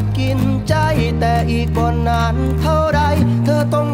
ดกินใจแต่อีกบ่นานเท่าไร เธอต้อง